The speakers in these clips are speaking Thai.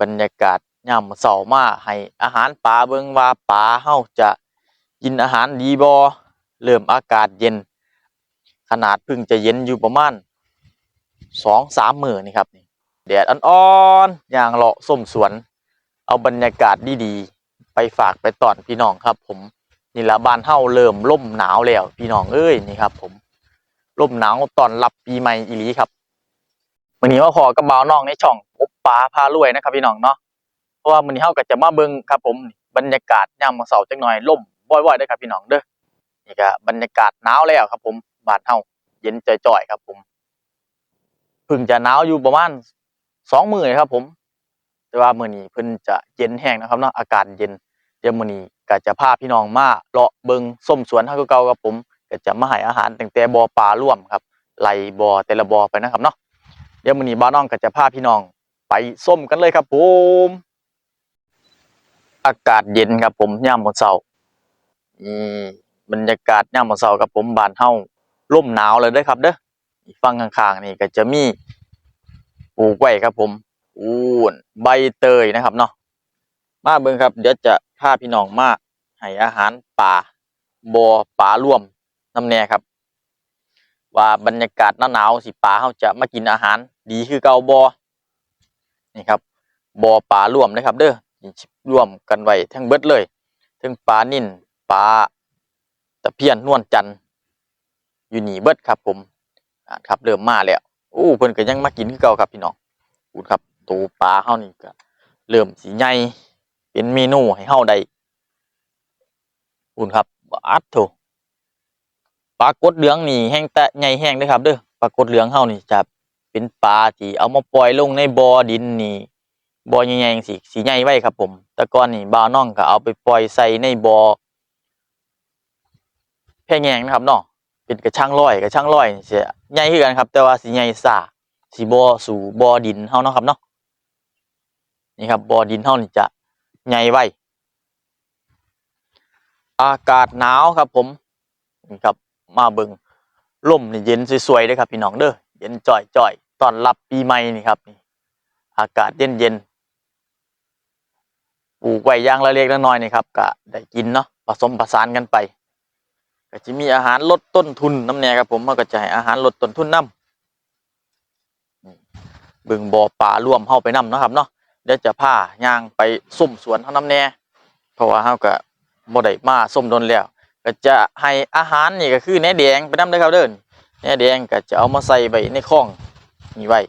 บรรยากาศยามมื้อเช้ามาให้อาหารปลาเบิ่งว่าปลาเฮาจะกินอาหารดีบ่เริ่มอากาศเย็น ขนาดเพิ่งจะเย็นอยู่ประมาณ2-3มื้อนี่ครับนี่แดดอ่อนๆอย่างเลาะส้มสวน เอาบรรยากาศดีๆไปฝากไปตอนพี่น้องครับ ผมนี่ละบ้านเฮาเริ่มล่มหนาวแล้วพี่น้องเอ้ยนี่ครับ ผมล่มหนาวตอนรับปีใหม่อีหลีครับวันนี้ว่าขอกับบ่าน้องในช่องพบ ปลาพารวยนะครับพี่น้องเนาะเพราะว่ามื้อนี้เฮาก็จะมาเบิ่งครับผมบรรยากาศยามมื้อเช้าจักหน่อยล่มบ่อยๆเด้อครับพี่น้องเด้อนี่ก็บรรยากาศหนาวแล้วครับผมบ้านเฮาเย็นจ่อยๆครับผมเพิ่งจะหนาวอยู่ประมาณสองมื้อครับผม แต่ว่ามื้อนี้เพิ่นจะเย็นแห้งนะครับเนาะอากาศเย็นเดี๋ยวมื้อนี้ก็จะพาพี่น้องมาเลาะเบิงส้มสวนเฮาเก่าครับผมก็จะมาให้อาหารตั้งแต่บ่อปลาร่วมครับไล่บ่อแต่ละบ่อไปนะครับเนาะเดี๋ยวมื้อนี้บ้าน้องก็จะพาพี่น้อง ไปส้มกันเลยครับผม อากาศเย็นครับผมย่ามมื้อเช้านี่บรรยากาศย่ามมื้อเช้าครับผมบานเฮาลมหนาวเลยเด้อครับ เด้ออีกฝั่งข้างๆนี่ก็จะมีปลูกไว้ครับผมอูนใบเตยนะครับเนาะมาเบิ่งครับ เดี๋ยวจะพาพี่น้องมาให้อาหารป่าบอป่าร่วมน้ำแน่ครับ ว่าบรรยากาศหนาวๆสิป่าเขาจะมากินอาหาร ดีคือเก่าบอ นี่ครับบอป่าร่วมนะครับ เด้อร่วมกันไว้ทั้งเบิดเลยทั้งปลานิ่นปลาตะเพียนนวลจันทร์อยู่หนีเบิดครับผมอ่าครับเริ่มมาแล้วอู้เพิ่นก็ยังมากินคือเก่าครับพี่น้องพูดครับตัวปลาเฮานี่ก็เริ่มสีใหญ่เป็นเมนูให้เฮาได้พูดครับอัดโถปลากดเหลืองนี่แห้งแต่ใหญ่แห้งเด้อครับเด้อปลากดเหลืองเฮานี่จะ เป็นปลาที่เอามาปล่อยลงในบ่อดินนี่บ่อใหญ่ๆจังซี่สีใหญ่ไว้ครับผม แต่ก่อนนี่บ่าวน้องก็เอาไปปล่อยใส่ในบ่อแพร่แยงนะครับเนาะเป็นกระชังร้อยกระชังร้อยนี่สิใหญ่คือกันครับ แต่ว่าสีใหญ่ซ่าสีบ่อสู่บ่อดินเฮาเนาะครับเนาะนี่ครับบ่อดินเฮานี่จะใหญ่ไว้อากาศหนาวครับผมนี่ครับมาเบิ่งลมนี่เย็นสวยๆเด้อครับพี่น้องเด้อ เย็นจ่อยๆตอนรับปีใหม่นี่ครับนี่อากาศเย็นๆปลูกไว้ย่างละเล็กละน้อยนี่ครับก็ได้กินเนาะผสมผสานกันไปก็จะมีอาหารลดต้นทุนน้ำแน่ครับผมมันก็จะให้อาหารลดต้นทุนน้ำบิ่งบ่อปลาร่วมเฮาไปนํเนะครับเนาะเดี๋ยวจะพาย่างไปส้มสวนเฮาน้ำแน่เพราะว่าเฮาก็บ่ได้มาส้มดนแล้ว ก็จะให้อาหารนี่ก็คือแหนแดงไปนํเด้ครับเด้อ แหนแดงก็จะเอามาใส่ไว้ในคลองนี่ไว้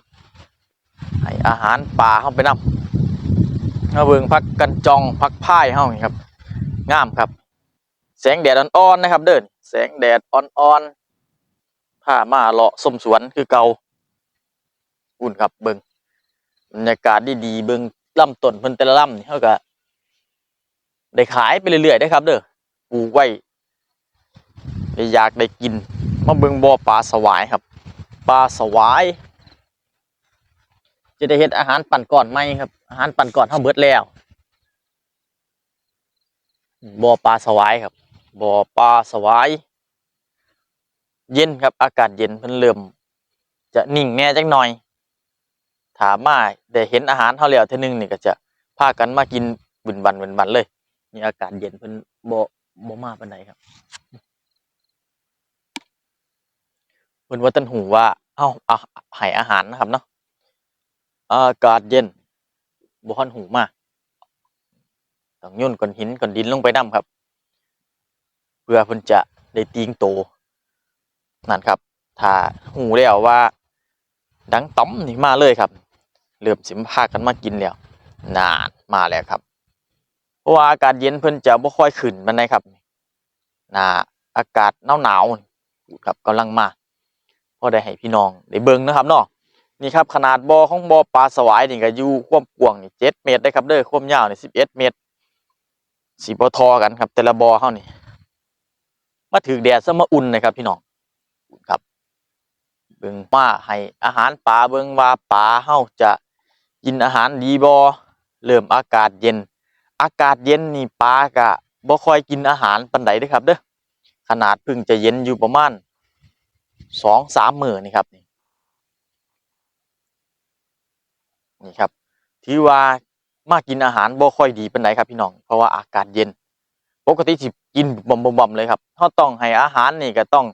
ให้อาหารปลาเฮาไปนํมาเบิงพักกันจองพักพายเฮานี่ครับงามครับ แสงแดดอ่อนๆนะครับ เด้อแสงแดดอ่อนๆพามาเลาะส้มสวนคือเก่าอุ่นครับเบิงบรรยากาศดีๆเบิงลำต้นเพิ่นแต่ละลำนี่เขาก็ได้ขายไปเรื่อยๆได้ครับ เด้อปลูกไว้ได้อยากได้กิน มาเบิงบ่อปลาสวายครับปลาสวาย จะได้เฮ็ดอาหารปั่นก่อนไหมครับ อาหารปั่นก่อนเฮาเบิดแล้วบ่อปลาสวายครับบ่อปลาสวาย เย็นครับ อากาศเย็นเพิ่นเริ่มจะนิ่งแน่จักหน่อย ถามมาได้เห็นอาหารเท่าแล้วเท่านึงนี่ก็จะพากันมากินบุนบันบุนบันเลยนี่อากาศเย็นเพิ่นบ่บ่มาปานใดครับเพิ่นว่าตันหูว่า เอ้าเอาให้อาหารนะครับเนาะอากาศเย็นบ่ฮ้อนหูมาต้องโย่นก้อนหินก้อนดินลงไปนํครับ เพื่อเพิ่นจะได้ตีงโตนั่นครับ ถ้าหูแล้วว่า ดังต้อมนี่มาเลยครับเริ่มสิมพากันมากินแล้วนานมาแล้วครับ เพราะว่าอากาศเย็นเพิ่นจะบ่ค่อยขึ้นปานใดครับน่าอากาศหนาวๆครับกำลังมา พอได้ให้พี่น้องได้เบิ่งนะครับเนาะนี่ครับขนาดบ่อของบ่อปลาสวายนี่ก็อยู่ความกว้างนี่7เมตรได้ครับเด้อความยาวนี่11เอ็ดเมตรสิบ่ทอกันครับ แต่ละบ่อเฮานี่มาถึกแดดซะมาอุ่นนะครับ พี่น้องครับเบิ่งมาให้อาหารปลาเบิ่งว่าปลาเฮาจะกินอาหารดีบ่เริ่มอากาศเย็น อากาศเย็นนี่ปลาก็บ่ค่อยกินอาหารปานใดเด้อครับเด้อขนาดพิ่งจะเย็นอยู่ประมาณ 2-3มื้อนี่ครับนี่นี่ครับถือว่ามากินอาหารบ่ค่อยดีปานใดครับพี่น้อง เพราะว่าอากาศเย็น ปกติสิกินบ่มบ่มเลยครับเฮาต้องให้อาหารนี่ก็ต้อง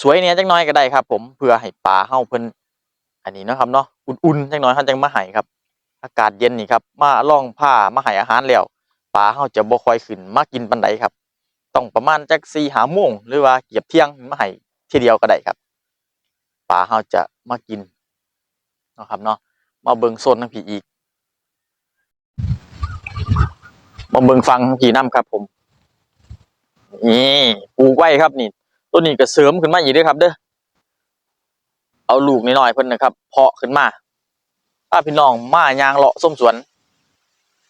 สวยเนี่ยจักหน่อยก็ได้ครับ ผมเพื่อให้ปลาเฮาเพิ่นอันนี้นะครับเนาะอุ่นๆจักหน่อยเฮาจังมาให้ครับ อากาศเย็นนี่ครับ มาล่องผ้ามาให้อาหารแล้วปลาเฮาจะบ่ค่อยขึ้นมากินปานใดครับ ต้องประมาณจัก4-5โมงหรือว่าเกียบเที่ยงมาให้ ทีเดียวก็ได้ครับปลาเฮาจะมากินนะครับเนาะมาเบิงโซนทางผีอีกมาเบิงฟังทางผีนํครับ ผม นี่ปูไว้ครับนี่ต้นนี้ก็เสริมขึ้นมาอีกด้วยครับ เด้อเอาลูกน้อยเพิ่นนะครับ เพาะขึ้นมาถ้าพี่น้องมายางเลาะส้มสวน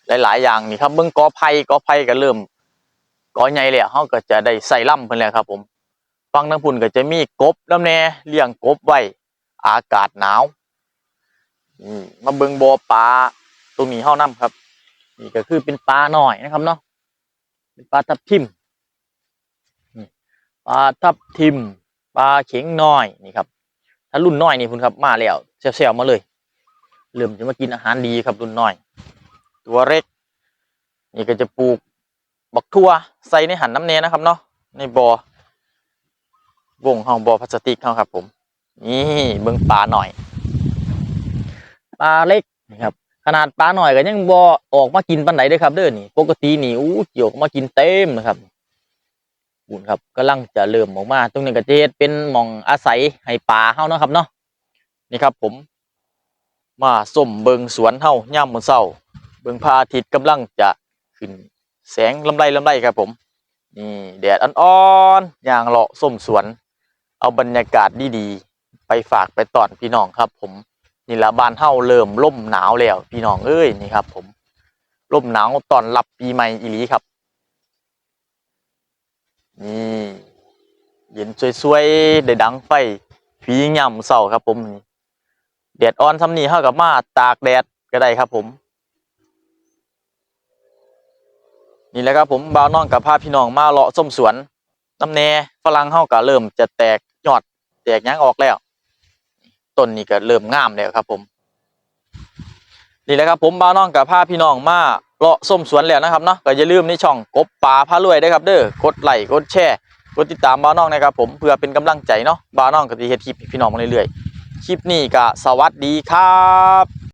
หลาย ๆ อย่างนี่ครับเบิ่งกอไผ่กอไผ่ก็เริ่มกอใหญ่แล้วเฮาก็จะได้ใส่ล่ำเพิ่นแล้วครับ ผม ฟังทางพุ่นก็จะมีกบน้ำแน่เลี้ยงกบไว้ อากาศหนาวมาเบิงบ่อปลาตรงนี้เฮานํครับ นี่ก็คือเป็นปลาหน้อยนะครับเนาะเป็นปลาทับทิมปลาทับทิมปลาเข็งน้อยนี่ครับ ถ้ารุ่นน้อยนี่คุณครับมาแล้วแซวๆมาเลยเริ่มจะมากินอาหารดีครับรุ่นน้อย ตัวเล็ก นี่ก็จะปลูกบักทั่วใส่ในหันน้ำเนนะครับเนาะในบ่อ วงห้องบอพลาสติกเขาครับ ผม นี่เบิ่งปลาหน่อยปลาเล็กนะครับขนาดปลาหน่อยก็ยังบ่ออกมากินปันไหนเด้ครับ เด้อนี่ ปกตินี่อู้เกี่ยวมากินเต็มนะครับบุญครับกำลังจะเริ่มออกมา ตรงนี้ก็จะเฮ็ดเป็นหม่องอาศัยให้ปลาเฮานะครับเนาะนี่ครับ ผม มาส้มเบิงสวนเฮาย่ามมื้อเช้า เบิงพระอาทิตย์กำลังจะขึ้น แสงลำไรลำไรครับ ผมนี่แดดอ่อนๆย่างเลาะส้มสวน เอาบรรยากาศดีๆไปฝากไปตอนพี่น้องครับ ผมนี่ละบ้านเฮาเริ่มล่มหนาวแล้ว พี่น้องเอ้ยนี่ครับ ผมล่มหนาวตอนรับปีใหม่อีหลีครับ นี่เย็นสวยๆได้ดังไฟผีย่ำเศร้าครับ ผมแดดอ่อนทำนี่เฮากับมาตากแดดก็ได้ครับ ผมนี่แหละครับผมบ่าวน้องกับพาพี่น้องมาเลาะส้มสวนน้ำแน่ฝรั่งเฮาก็เริ่มจะแตก แตกยังออกแล้วต้นนี้ก็เริ่มงามแล้วครับ ผม นี่แหละครับ ผมบ้าน้องกับผ้าพี่น้องมาเลาะส้มสวนแล้วนะครับเนาะก็อย่าลืมในช่องกบป่าพารวยด้วยครับเด้อกดไลค์กดแชร์กดติดตามบ้าน้องนะครับ ผมเพื่อเป็นกำลังใจเนาะบ้าน้องก็สิเฮ็ดคลิปพี่น้องมาเรื่อยๆคลิปนี้ก็สวัสดีครับ